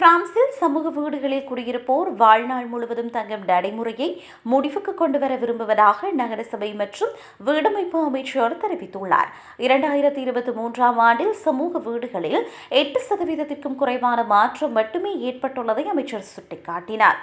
பிரான்சில் சமூக வீடுகளில் குடியிருப்போர் வாழ்நாள் முழுவதும் தங்கும் நடைமுறையை முடிவுக்கு கொண்டுவர விரும்புவதாக நகரசபை மற்றும் வீடமைப்பு அமைச்சர் தெரிவித்துள்ளார். இரண்டாயிரத்தி இருபத்தி மூன்றாம் ஆண்டில் சமூக வீடுகளில் எட்டு சதவீதத்திற்கும் குறைவான மாற்றம் மட்டுமே ஏற்பட்டுள்ளதை அமைச்சர் சுட்டிக்காட்டினார்.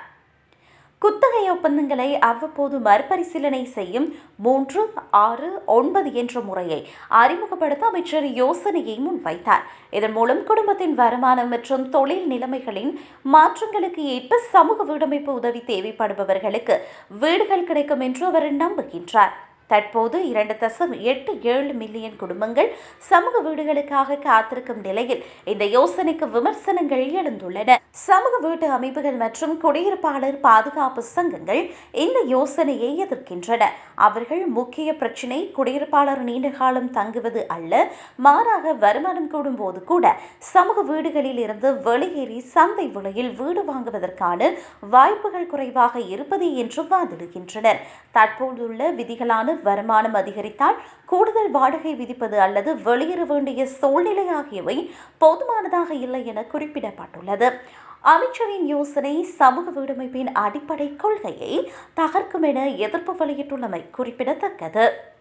குத்தகை ஒப்பந்தங்களை அவ்வப்போது மறுபரிசீலனை செய்யும் மூன்று ஆறு ஒன்பது என்ற முறையை அறிமுகப்படுத்த அமைச்சர் யோசனையை முன்வைத்தார். இதன் மூலம் குடும்பத்தின் வருமானம் மற்றும் தொழில் நிலைமைகளின் மாற்றங்களுக்கு ஏற்ப சமூக வீடமைப்பு உதவி தேவைப்படுபவர்களுக்கு வீடுகள் கிடைக்கும் என்று அவர் நம்புகின்றார். தற்போது இரண்டு தசம் எட்டு ஏழு மில்லியன் குடும்பங்கள் சமூக வீடுகளுக்காக காத்திருக்கும் நிலையில் இந்த யோசனைக்கு விமர்சனங்கள் எழுந்துள்ளன. சமூக வீட்டு அமைப்புகள் மற்றும் குடியிருப்பாளர் பாதுகாப்பு சங்கங்கள் இந்த யோசனையை எதிர்க்கின்றன. அவர்கள் முக்கிய பிரச்சினை குடியிருப்பாளர் நீண்ட காலம் தங்குவது அல்ல மாறாக வருமானம் கூடும் போது கூட சமூக வீடுகளில் இருந்து வெளியேறி சந்தை விலையில் வீடு வாங்குவதற்கான வாய்ப்புகள் குறைவாக இருப்பது என்று வாதிடுகின்றனர். தற்போதுள்ள விதிகளான வருமானம் அதிகரித்தால் கூடுதல் வாடகை விதிப்பது அல்லது வெளியேற வேண்டிய சூழ்நிலை ஆகியவை போதுமானதாக இல்லை என குறிப்பிடப்பட்டுள்ளது. அமைச்சரின் யோசனை சமூக வீடமைப்பின் அடிப்படை கொள்கையை தகர்க்கும் என எதிர்ப்பு வெளியிட்டுள்ளமை குறிப்பிடத்தக்கது.